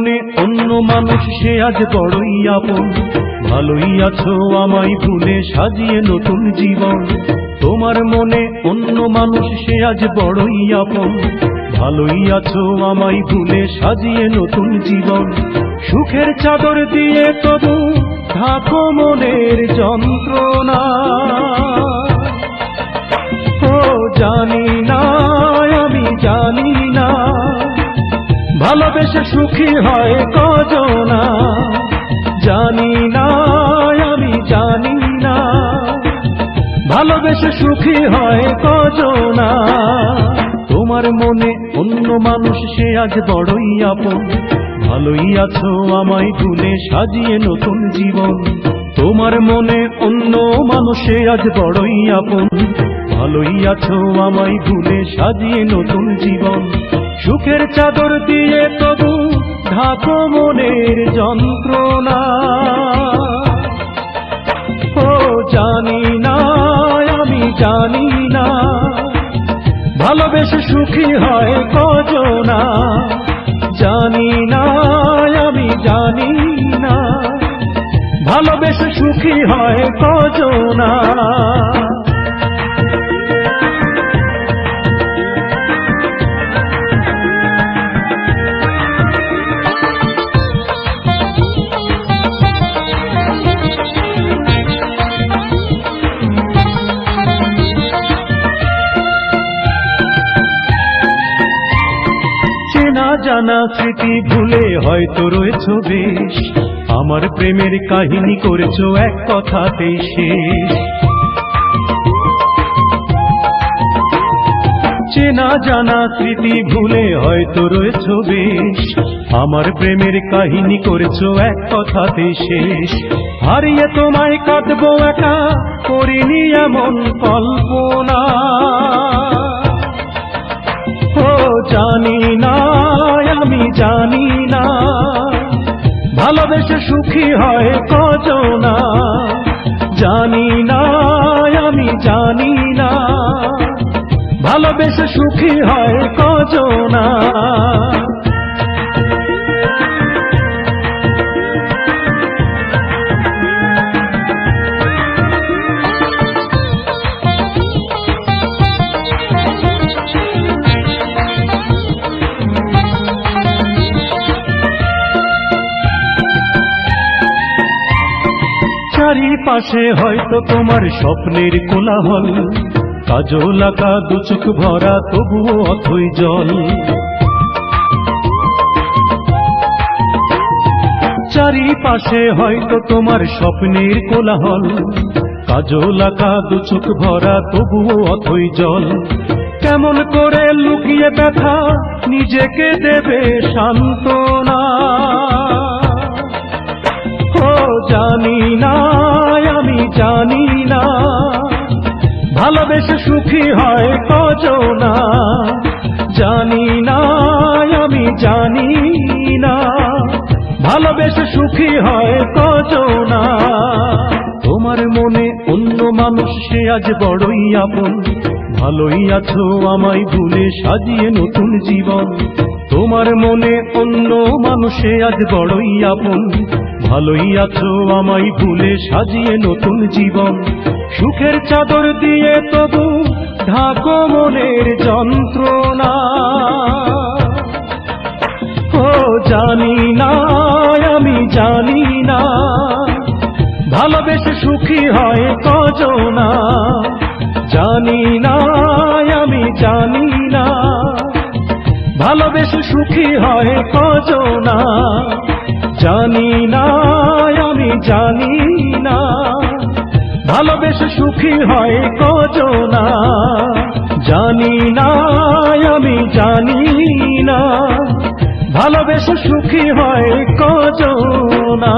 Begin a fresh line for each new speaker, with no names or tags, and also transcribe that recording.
মনে, অন্য মানুষ, সে আজ বড়ই আপন। ভালোই আছো আমায় ভুলে সাজিয়ে নতুন জীবন। তোমার মনে, অন্য মানুষ, সে আজ বড়ই আপন। ভালোই আছো আমায় ভুলে সাজিয়ে নতুন জীবন। সুখের চাদর দিয়ে তবু থাকো মনের যন্ত্রণা। ভালোবেসে সুখী হয় কজনা। জানি না, আমি জানি না। ভালোবেসে সুখী হয় কজনা। তোমার মনে অন্য মানুষ, সে আজ বড়ই আপন। ভালোই আছো, আমায় ভুলে সাজিয়ে নতুন জীবন। তোমার মনে অন্য মানুষে আজ বড়ই আপন। ভালোই আছো, আমায় ভুলে সাজিয়ে নতুন জীবন। সুখের চাদর দিয়ে তবু ঢাকো মনের যন্ত্রণা। ও জানি না, আমি জানি না, ভালোবেসে সুখী হয় কজনা। জানি না, আমি জানি না, ভালোবেসে সুখী হয় কজনা। জানা স্মৃতি ভুলে হয়তো রয়েছ বেশ। আমার প্রেমের কাহিনী করেছ এক কথাতেই শেষ। চেনা জানা স্মৃতি ভুলে হয়তো রয়েছ বেশ। আমার প্রেমের কাহিনী করেছ এক কথাতেই শেষ। হারিয়ে তোমায় কাটবো একা, করিনি এমন কল্পনা। জানি ভালোবেসে সুখী হয় কজনা। জানি না আমি জানি না। ভালোবেসে সুখী হয় কজনা। চারিপাশে হয়তো তোমার স্বপ্নের কোলাহল। কাজল আঁকা দুচুক ভরা, তবুও অথই জল। চারিপাশে হয়তো তোমার স্বপ্নের কোলাহল। কাজল আঁকা দুচুক ভরা, তবুও অথই জল। কেমন করে লুকিয়ে ব্যথা নিজেকে দেবে সান্ত্বনা। ও জানি না জানি না। ভালোবেসে সুখী হয় কজনা জানি না, আমি জানি না। ভালোবেসে সুখী হয় কজনা তোমার মনে অন্য মানুষ আজ বড়ই আপন। ভালোই আছো, আমায় ভুলে সাজিয়ে নতুন জীবন। তোমার মনে অন্য মানুষে আজ বড়ই আপন। ভালোই আছো, আমায় ভুলে সাজিয়ে নতুন জীবন। সুখের চাদর দিয়ে তবু ঢাকো মনের যন্ত্রণা। ও, জানি না, আমি জানি না, ভালোবেসে সুখী হয় কজনা। জানি না, আমি জানি না, ভালোবেসে সুখী হয় কজনা। জানি না, আমি জানি না। ভালোবেসে সুখী হয় কজনা জানি না, আমি জানি না। ভালোবেসে সুখী হয় কজনা